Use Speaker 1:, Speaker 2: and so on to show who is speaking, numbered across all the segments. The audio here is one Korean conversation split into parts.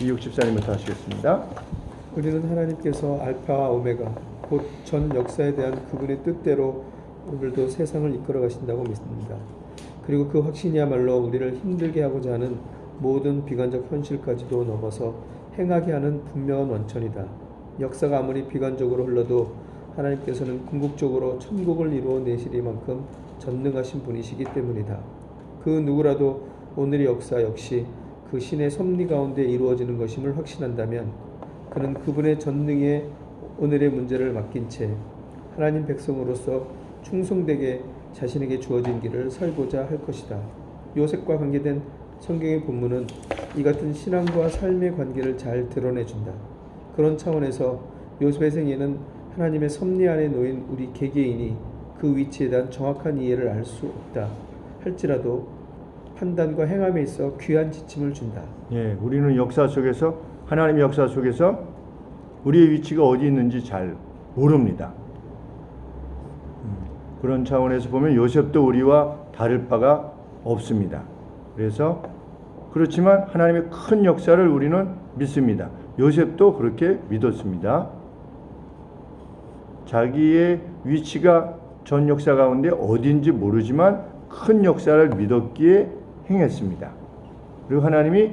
Speaker 1: 이육십사님부터 하시겠습니다.
Speaker 2: 우리는 하나님께서 알파와 오메가 곧 전 역사에 대한 그분의 뜻대로 오늘도 세상을 이끌어 가신다고 믿습니다. 그리고 그 확신이야말로 우리를 힘들게 하고자 하는 모든 비관적 현실까지도 넘어서 행하게 하는 분명한 원천이다. 역사가 아무리 비관적으로 흘러도 하나님께서는 궁극적으로 천국을 이루어 내시리만큼 전능하신 분이시기 때문이다. 그 누구라도 오늘의 역사 역시 그 신의 섭리 가운데 이루어지는 것임을 확신한다면 그는 그분의 전능에 오늘의 문제를 맡긴 채 하나님 백성으로서 충성되게 자신에게 주어진 길을 살고자 할 것이다. 요셉과 관계된 성경의 본문은 이 같은 신앙과 삶의 관계를 잘 드러내준다. 그런 차원에서 요셉의 생애는 하나님의 섭리 안에 놓인 우리 개개인이 그 위치에 대한 정확한 이해를 알 수 없다. 할지라도 판단과 행함에 있어 귀한 지침을 준다.
Speaker 1: 예, 우리는 역사 속에서 하나님의 역사 속에서 우리의 위치가 어디 있는지 잘 모릅니다. 음, 그런 차원에서 보면 요셉도 우리와 다를 바가 없습니다. 그래서 그렇지만 하나님의 큰 역사를 우리는 믿습니다. 요셉도 그렇게 믿었습니다. 자기의 위치가 전 역사 가운데 어딘지 모르지만 큰 역사를 믿었기에 행했습니다. 그리고 하나님이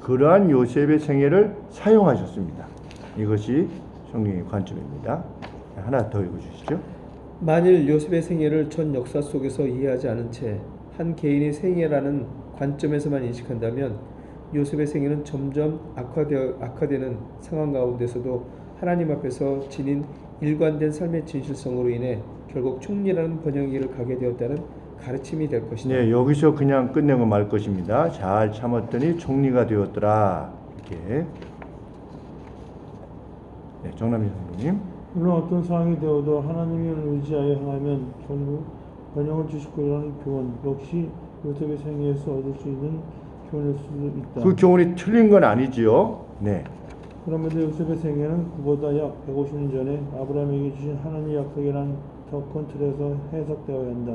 Speaker 1: 그러한 요셉의 생애를 사용하셨습니다. 이것이 성경의 관점입니다. 하나 더 읽어주시죠.
Speaker 2: 만일 요셉의 생애를 전 역사 속에서 이해하지 않은 채 한 개인의 생애라는 관점에서만 인식한다면 요셉의 생애는 점점 악화되어, 악화되는 상황 가운데서도 하나님 앞에서 지닌 일관된 삶의 진실성으로 인해 결국 총리라는 번영길을 가게 되었다는 가르침이 될 것이다.
Speaker 1: 네, 여기서 그냥 끝내고 말 것입니다. 잘 참았더니 총리가 되었더라. 이렇게. 네, 정남희 선생님.
Speaker 3: 물론 어떤 상황이 되어도 하나님을 의지하여 행하면 결국 번영을 주실 거라는 교훈 역시 요셉의 생애에서 얻을 수 있는 교훈일 수도 있다.
Speaker 1: 그 교훈이 틀린 건 아니지요. 네.
Speaker 3: 그럼에도 요셉의 생애는 그보다 약 150년 전에 아브라함에게 주신 하나님의 약속이란 더 큰 틀에서 해석되어야 한다.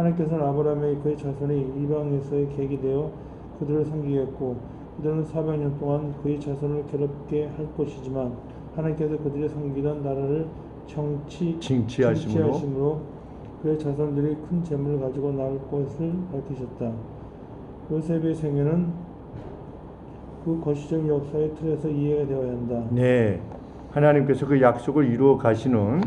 Speaker 3: 하나님께서는 아브라함에게 그의 자손이 이방에서의 계기 되어 그들을 섬기겠고 그들은 400년 동안 그의 자손을 괴롭게 할 것이지만 하나님께서 그들이 섬기던 나라를 정치
Speaker 1: 징치하심으로.
Speaker 3: 징치하심으로 그의 자손들이 큰 재물을 가지고 나올 것을 밝히셨다. 요셉의 생애는 그 거시적 역사의 틀에서 이해가 되어야 한다.
Speaker 1: 네. 하나님께서 그 약속을 이루어 가시는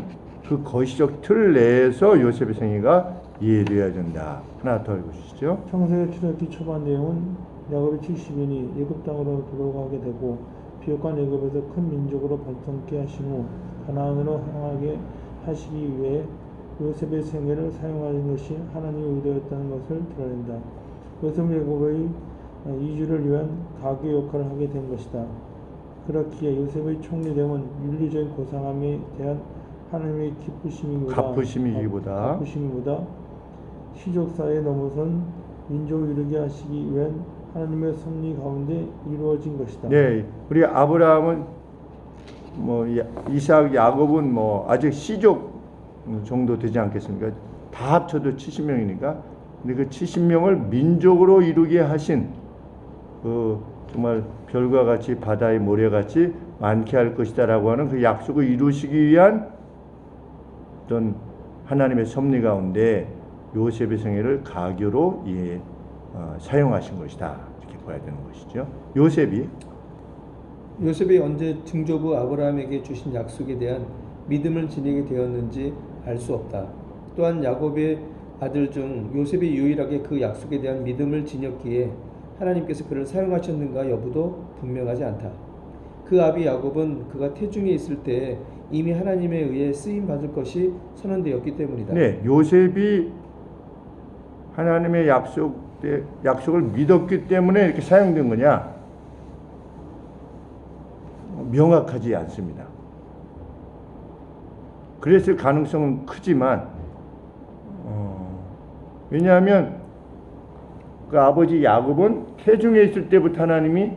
Speaker 1: 그 거시적 틀 내에서 요셉의 생애가 이해되어야 된다. 하나 더 읽어주시죠.
Speaker 3: 창세기 출애굽기 초반 내용은 야곱이 70인이 애굽 땅으로 들어가게 되고 비옥한 애굽에서 큰 민족으로 번성케 하신 후 가나안으로 향하게 하시기 위해 요셉의 생애를 사용하는 것이 하나님의 의도였다는 것을 드러낸다. 요셉은 애굽의 이주를 위한 가교 역할을 하게 된 것이다. 그렇기에 요셉의 총리됨은 윤리적인 고상함에 대한 하나님의 기쁘심이보다
Speaker 1: 갚으심이기보다.
Speaker 3: 시족사에 넘어선 민족을 이루게 하시기 위한 하나님의 섭리 가운데 이루어진 것이다.
Speaker 1: 네, 우리 아브라함은 뭐 야- 이삭, 야곱은 뭐 아직 시족 정도 되지 않겠습니까? 다 합쳐도 70명이니까. 근데 그 70명을 민족으로 이루게 하신 그 정말 별과 같이 바다의 모래같이 많게 할 것이다라고 하는 그 약속을 이루시기 위한 어떤 하나님의 섭리 가운데 요셉의 생애를 가교로 예, 어, 사용하신 것이다 이렇게 봐야 되는 것이죠. 요셉이
Speaker 2: 요셉이 언제 증조부 아브라함에게 주신 약속에 대한 믿음을 지니게 되었는지 알 수 없다. 또한 야곱의 아들 중 요셉이 유일하게 그 약속에 대한 믿음을 지녔기에 하나님께서 그를 사용하셨는가 여부도 분명하지 않다. 그 아비 야곱은 그가 태중에 있을 때 이미 하나님에 의해 쓰임 받을 것이 선언되었기 때문이다.
Speaker 1: 네, 요셉이 하나님의 약속 약속을 믿었기 때문에 이렇게 사용된 거냐? 명확하지 않습니다. 그랬을 가능성은 크지만 어, 왜냐하면 그 아버지 야곱은 태중에 있을 때부터 하나님이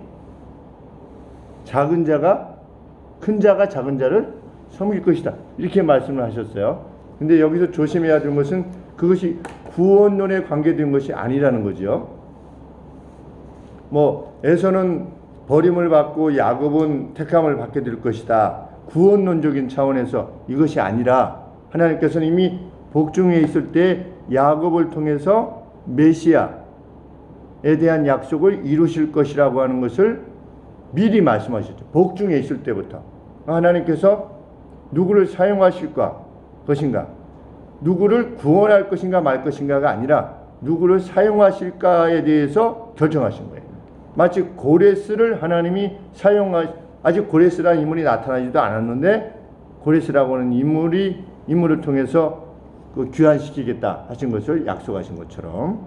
Speaker 1: 작은 자가 큰 자가 작은 자를 섬길 것이다 이렇게 말씀을 하셨어요. 근데 여기서 조심해야 되는 것은 그것이 구원론에 관계된 것이 아니라는 거죠. 뭐 에서는 버림을 받고 야곱은 택함을 받게 될 것이다. 구원론적인 차원에서 이것이 아니라 하나님께서는 이미 복중에 있을 때 야곱을 통해서 메시아에 대한 약속을 이루실 것이라고 하는 것을 미리 말씀하셨죠. 복중에 있을 때부터 하나님께서 누구를 사용하실까 것인가, 누구를 구원할 것인가 말 것인가가 아니라 누구를 사용하실까에 대해서 결정하신 거예요. 마치 고레스를 하나님이 사용하 아직 고레스라는 인물이 나타나지도 않았는데 고레스라고 하는 인물이 인물을 통해서 그 귀환시키겠다 하신 것을 약속하신 것처럼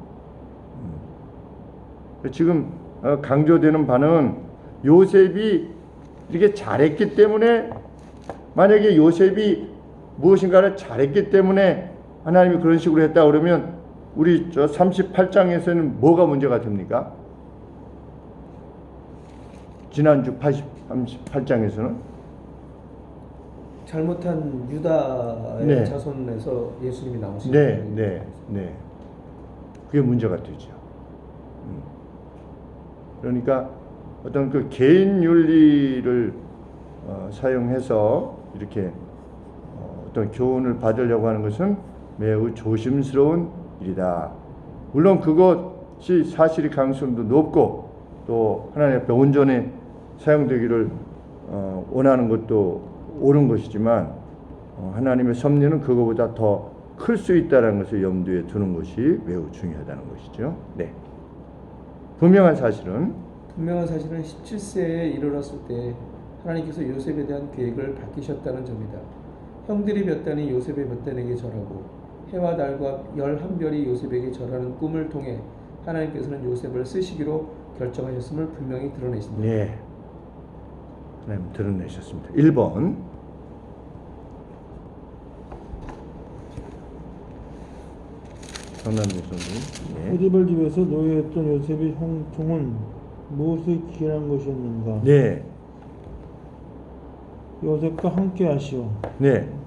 Speaker 1: 음. 지금 어, 강조되는 바는 요셉이 이렇게 잘했기 때문에 만약에 요셉이 무엇인가를 잘했기 때문에 하나님이 그런 식으로 했다 그러면 우리 저 38장에서는 뭐가 문제가 됩니까? 지난주 80, 38장에서는
Speaker 2: 잘못한 유다의
Speaker 1: 네.
Speaker 2: 자손에서 예수님이 나오신
Speaker 1: 네. 네, 네. 그게 문제가 되죠. 음. 그러니까 어떤 그 개인 윤리를 어, 사용해서 이렇게 어, 어떤 교훈을 받으려고 하는 것은 매우 조심스러운 일이다. 물론 그것이 사실이 가능성도 높고 또 하나님 앞에 온전히 사용되기를 어, 원하는 것도 옳은 것이지만 어, 하나님의 섭리는 그거보다 더 클 수 있다는 것을 염두에 두는 것이 매우 중요하다는 것이죠. 네. 분명한 사실은
Speaker 2: 분명한 사실은 17세에 이르렀을 때 하나님께서 요셉에 대한 계획을 바뀌셨다는 점이다. 형들이 몇 단이 요셉의 몇 단에게 절하고 해와 달과 열한 별이 요셉에게 절하는 꿈을 통해 하나님께서는 요셉을 쓰시기로 결정하셨음을 분명히 드러내신다.
Speaker 1: 네. 하나님 드러내셨습니다. 1번. 정남미 선생님. 네.
Speaker 3: 포디발 집에서 노예했던 요셉의 형통은 무엇을 기한 것이었는가?
Speaker 1: 네.
Speaker 3: 요셉과 함께 하시오.
Speaker 1: 네.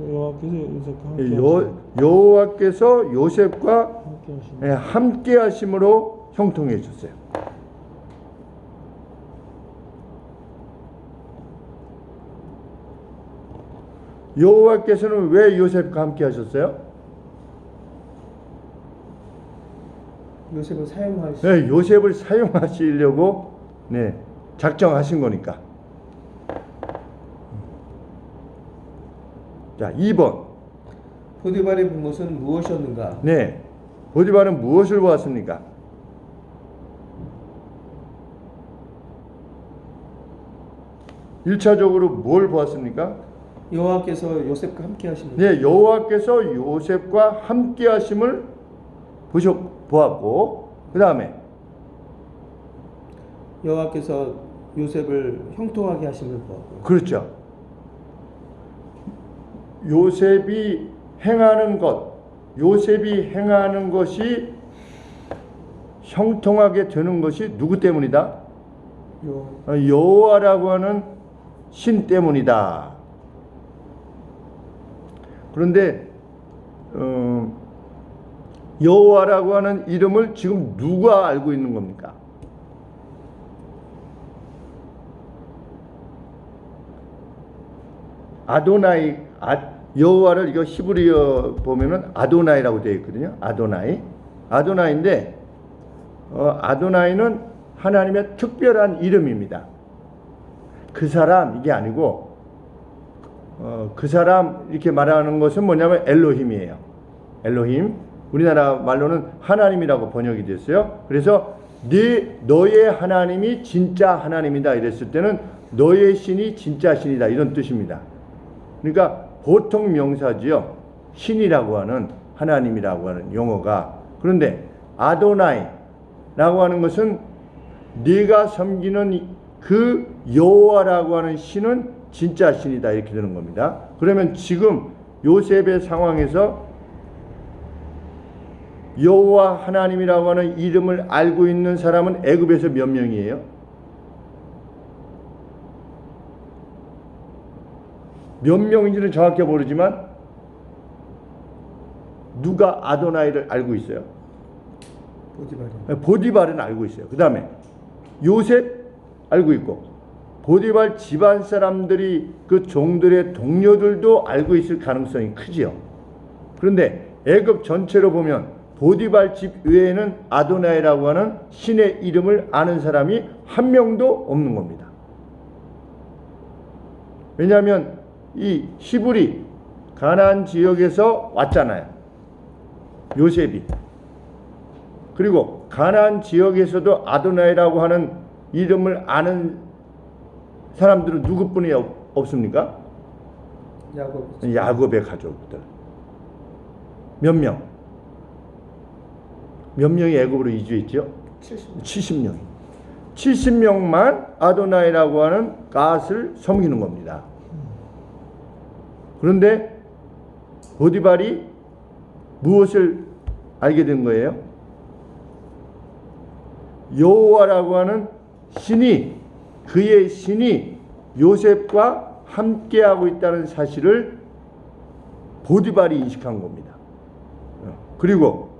Speaker 3: 여호와께서 요셉과 함께
Speaker 1: 요. 여호와께서 요셉과
Speaker 3: 함께.
Speaker 1: 예, 함께 하심으로 형통해 주셨어요. 여호와께서는 왜 요셉과 함께 하셨어요?
Speaker 2: 요셉을 사용하시
Speaker 1: 네, 요셉을 사용하시려고 네, 작정하신 거니까. 자, 2번.
Speaker 2: 포디발의 분것은 무엇이었는가?
Speaker 1: 네. 보디발은 무엇을 보았습니까? 일차적으로뭘 보았습니까?
Speaker 2: 여호와께서 요셉과 함께 하시는
Speaker 1: 네, 여호와께서 요셉과 함께 하심을 보셨 보았고 그다음에
Speaker 2: 여호와께서 요셉을 형통하게 하심을 보았고
Speaker 1: 그렇죠. 요셉이 행하는 것, 요셉이 행하는 것이 형통하게 되는 것이 누구 때문이다?
Speaker 2: 요
Speaker 1: 어, 여호와라고 하는 신 때문이다. 그런데 어, 여호와라고 하는 이름을 지금 누가 알고 있는 겁니까? 아도나이 아, 여호와를 이거 히브리어 보면은 아도나이라고 되어 있거든요. 아도나이. 아도나이인데 어, 아도나이는 하나님의 특별한 이름입니다. 그 사람 이게 아니고 어, 그 사람 이렇게 말하는 것은 뭐냐면 엘로힘이에요. 엘로힘. 우리나라 말로는 하나님이라고 번역이 됐어요. 그래서 네 너의 하나님이 진짜 하나님이다 이랬을 때는 너의 신이 진짜 신이다 이런 뜻입니다. 그러니까 보통 명사지요. 신이라고 하는 하나님이라고 하는 용어가 그런데 아도나이라고 하는 것은 네가 섬기는 이- 그 여호와라고 하는 신은 진짜 신이다 이렇게 되는 겁니다. 그러면 지금 요셉의 상황에서 여호와 하나님이라고 하는 이름을 알고 있는 사람은 애굽에서 몇 명이에요? 몇 명인지는 정확히 모르지만 누가 아도나이를 알고 있어요?
Speaker 2: 포디발이
Speaker 1: 보디발은 알고 있어요. 그 다음에 요셉 알고 있고 보디발 집안 사람들이 그 종들의 동료들도 알고 있을 가능성이 크지요. 그런데 애굽 전체로 보면 보디발 집 외에는 아도나이라고 하는 신의 이름을 아는 사람이 한 명도 없는 겁니다. 왜냐하면 이 히브리 가나안 지역에서 왔잖아요. 요셉이. 그리고 가나안 지역에서도 아도나이라고 하는 이름을 아는 사람들은 누구뿐이 없- 없습니까?
Speaker 2: 야곱
Speaker 1: 야곱의 가족들. 몇 명? 몇 명이 애굽으로 이주했죠?
Speaker 2: 70
Speaker 1: 70명. 70명만 아도나이라고 하는 갓을 섬기는 겁니다. 그런데 보디발이 무엇을 알게 된 거예요? 여호와라고 하는 신이 그의 신이 요셉과 함께하고 있다는 사실을 보디발이 인식한 겁니다. 어, 그리고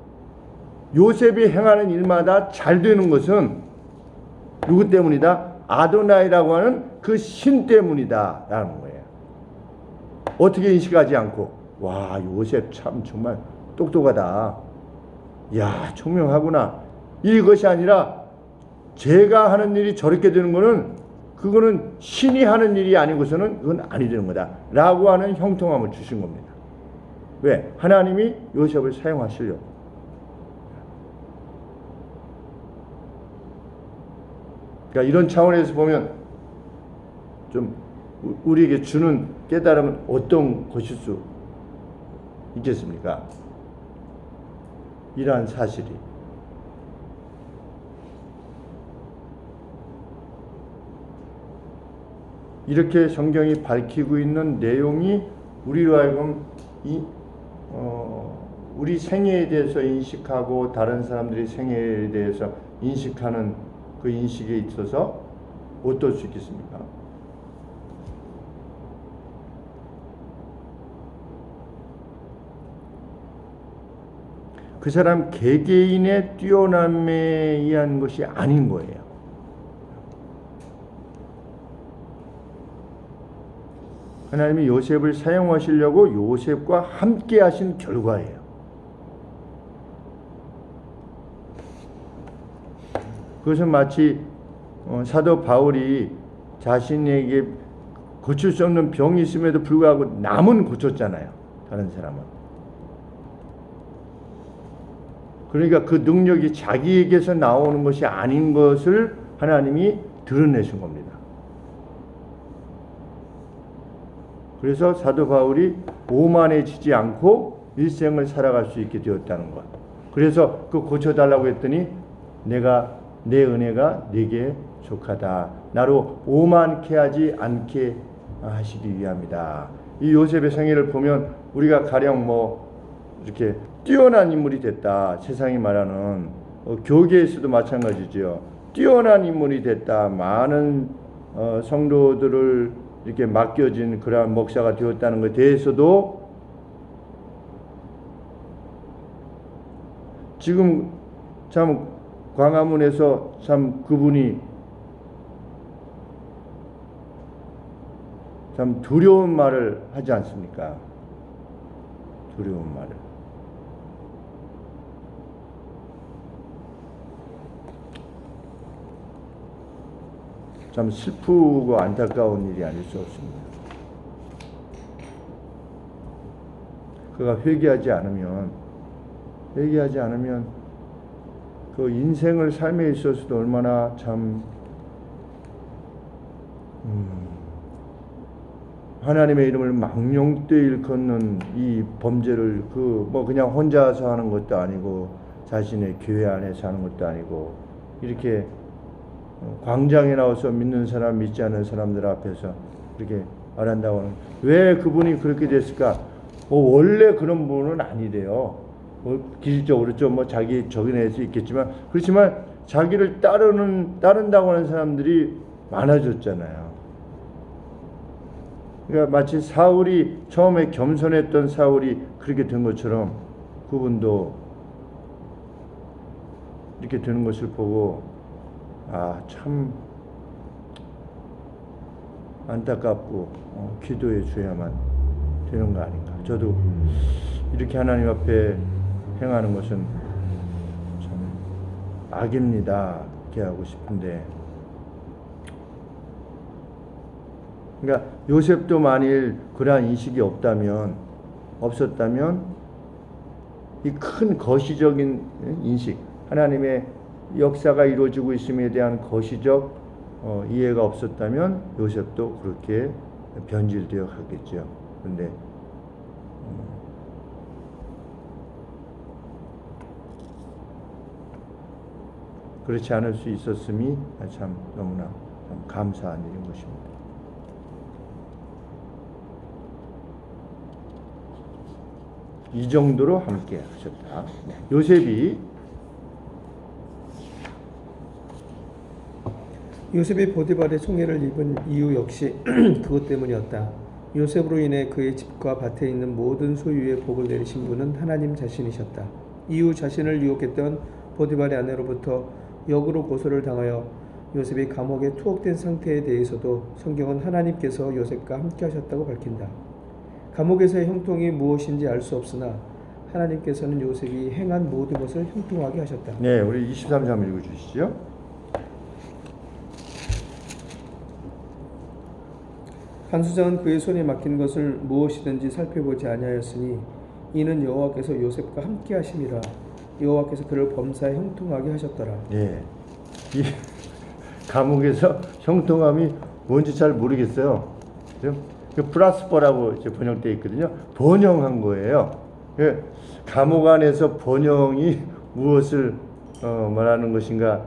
Speaker 1: 요셉이 행하는 일마다 잘 되는 것은 누구 때문이다? 아도나이라고 하는 그 신 때문이다 라는 거예요. 어떻게 인식하지 않고 와 요셉 참 정말 똑똑하다. 야 총명하구나. 이것이 아니라 제가 하는 일이 저렇게 되는 거는 그거는 신이 하는 일이 아니고서는 그건 아니 되는 거다 라고 하는 형통함을 주신 겁니다. 왜? 하나님이 요셉을 사용하시려고. 그러니까 이런 차원에서 보면 좀 우- 우리에게 주는 깨달음은 어떤 것일 수 있겠습니까? 이러한 사실이 이렇게 성경이 밝히고 있는 내용이 우리로 하여금 이, 어, 우리 생애에 대해서 인식하고 다른 사람들이 생애에 대해서 인식하는 그 인식에 있어서 어떨 수 있겠습니까? 그 사람 개개인의 뛰어남에 의한 것이 아닌 거예요. 하나님이 요셉을 사용하시려고 요셉과 함께 하신 결과예요. 그것은 마치 어, 사도 바울이 자신에게 고칠 수 없는 병이 있음에도 불구하고 남은 고쳤잖아요. 다른 사람은. 그러니까 그 능력이 자기에게서 나오는 것이 아닌 것을 하나님이 드러내신 겁니다. 그래서 사도 바울이 오만해지지 않고 일생을 살아갈 수 있게 되었다는 것. 그래서 그 고쳐달라고 했더니 내가 내 은혜가 네게 족하다. 나로 오만케 하지 않게 하시기 위함이다. 이 요셉의 생애를 보면 우리가 가령 뭐 이렇게 뛰어난 인물이 됐다. 세상이 말하는 어, 교계에서도 마찬가지죠. 뛰어난 인물이 됐다. 많은 어, 성도들을 이렇게 맡겨진 그러한 목사가 되었다는 것에 대해서도 지금 참 광화문에서 참 그분이 참 두려운 말을 하지 않습니까? 두려운 말을. 참 슬프고 안타까운 일이 아닐 수 없습니다. 그가 회개하지 않으면 회개하지 않으면 그 인생을 삶에 있어서도 얼마나 참 음, 하나님의 이름을 망령되 일컫는 이 범죄를 그 뭐 그냥 혼자서 하는 것도 아니고 자신의 교회 안에서 하는 것도 아니고 이렇게 어, 광장에 나와서 믿는 사람 믿지 않는 사람들 앞에서 이렇게 말한다고 하는 왜 그분이 그렇게 됐을까? 뭐 원래 그런 분은 아니래요. 뭐 기술적으로 좀 뭐 자기 적응할 수 있겠지만 그렇지만 자기를 따르는 따른다고 하는 사람들이 많아졌잖아요. 그러니까 마치 사울이 처음에 겸손했던 사울이 그렇게 된 것처럼 그분도 이렇게 되는 것을 보고 아 참 안타깝고 어, 기도해 줘야만 되는 거 아닌가. 저도 이렇게 하나님 앞에 행하는 것은 참 악입니다. 이렇게 하고 싶은데. 그러니까 요셉도 만일 그러한 인식이 없다면 없었다면 이 큰 거시적인 인식 하나님의 역사가 이루어지고 있음에 대한 거시적 어, 이해가 없었다면 요셉도 그렇게 변질되어 가겠죠. 그런데 음, 그렇지 않을 수 있었음이 참 너무나 참 감사한 일인 것입니다. 이 정도로 함께 하셨다. 네. 요셉이
Speaker 2: 요셉이 보디발의 총애를 입은 이유 역시 그것 때문이었다. 요셉으로 인해 그의 집과 밭에 있는 모든 소유에 복을 내리신 분은 하나님 자신이셨다. 이후 자신을 유혹했던 보디발의 아내로부터 역으로 고소를 당하여 요셉이 감옥에 투옥된 상태에 대해서도 성경은 하나님께서 요셉과 함께 하셨다고 밝힌다. 감옥에서의 형통이 무엇인지 알 수 없으나 하나님께서는 요셉이 행한 모든 것을 형통하게 하셨다.
Speaker 1: 네, 우리 23장 읽어 주시죠.
Speaker 2: 간수장은 그의 손에 맡긴 것을 무엇이든지 살펴보지 아니하였으니 이는 여호와께서 요셉과 함께 하심이라 여호와께서 그를 범사에 형통하게 하셨더라.
Speaker 1: 예. 이 감옥에서 형통함이 뭔지 잘 모르겠어요. 그 플라스퍼라고 이제 번역되어 있거든요. 번영한 거예요. 예. 감옥 안에서 번영이 무엇을 어, 말하는 것인가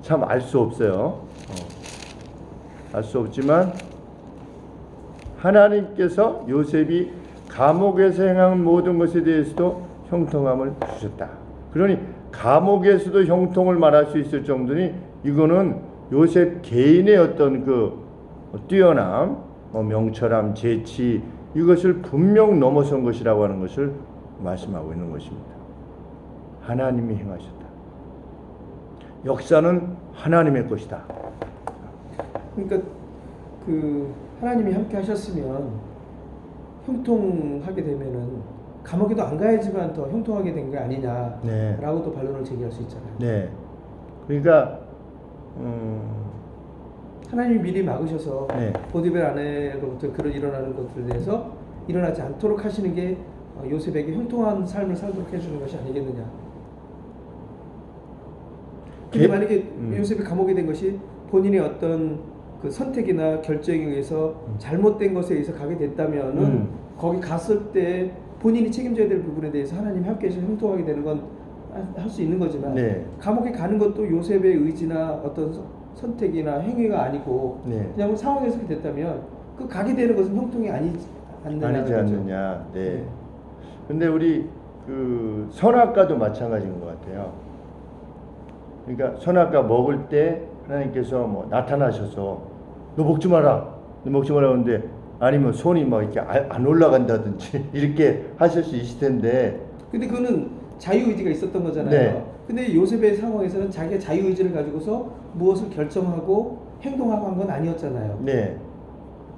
Speaker 1: 참 알 수 없어요. 알수 없지만 하나님께서 요셉이 감옥에서 행한 모든 것에 대해서도 형통함을 주셨다. 그러니 감옥에서도 형통을 말할 수 있을 정도니 이거는 요셉 개인의 어떤 그 뛰어남, 뭐 명철함, 재치 이것을 분명 넘어선 것이라고 하는 것을 말씀하고 있는 것입니다. 하나님이 행하셨다. 역사는 하나님의 것이다.
Speaker 2: 그러니까 그 하나님이 함께 하셨으면 형통하게 되면은 감옥에도 안 가야지만 더 형통하게 된 게 아니냐라고도
Speaker 1: 네.
Speaker 2: 반론을 제기할 수 있잖아요.
Speaker 1: 네. 그러니까 음,
Speaker 2: 하나님이 미리 막으셔서
Speaker 1: 네.
Speaker 2: 보디벨 아내로부터 그런 일어나는 것들에 대해서 일어나지 않도록 하시는 게 어, 요셉에게 형통한 삶을 살도록 해주는 것이 아니겠느냐. 근데
Speaker 1: 개-
Speaker 2: 만약에
Speaker 1: 음.
Speaker 2: 요셉이 감옥에 된 것이 본인의 어떤 그 선택이나 결정에 의해서 잘못된 것에 의해서 가게 됐다면은
Speaker 1: 음.
Speaker 2: 거기 갔을 때 본인이 책임져야 될 부분에 대해서 하나님 함께 해서 형통하게 되는 건 할 수 있는 거지만
Speaker 1: 네.
Speaker 2: 감옥에 가는 것도 요셉의 의지나 어떤 서- 선택이나 행위가 아니고
Speaker 1: 네.
Speaker 2: 그냥 상황에서 그렇게 됐다면 그 가게 되는 것은 형통이 아니지 않느냐
Speaker 1: 아니지 않느냐. 네. 근데 우리 그 선악과도 마찬가지인 것 같아요. 그러니까 선악과 먹을 때 하나님께서 뭐 나타나셔서 너 먹지 마라. 너 먹지 마라 하는데 아니면 손이 막 이렇게 아- 안 올라간다든지 이렇게 하실 수 있을 텐데
Speaker 2: 근데 그거는 자유의지가 있었던 거잖아요.
Speaker 1: 네.
Speaker 2: 근데 요셉의 상황에서는 자기가 자유의지를 가지고서 무엇을 결정하고 행동하고 한 건 아니었잖아요.
Speaker 1: 네.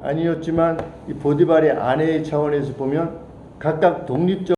Speaker 1: 아니었지만 이 보디발의 아내의 차원에서 보면 각각 독립적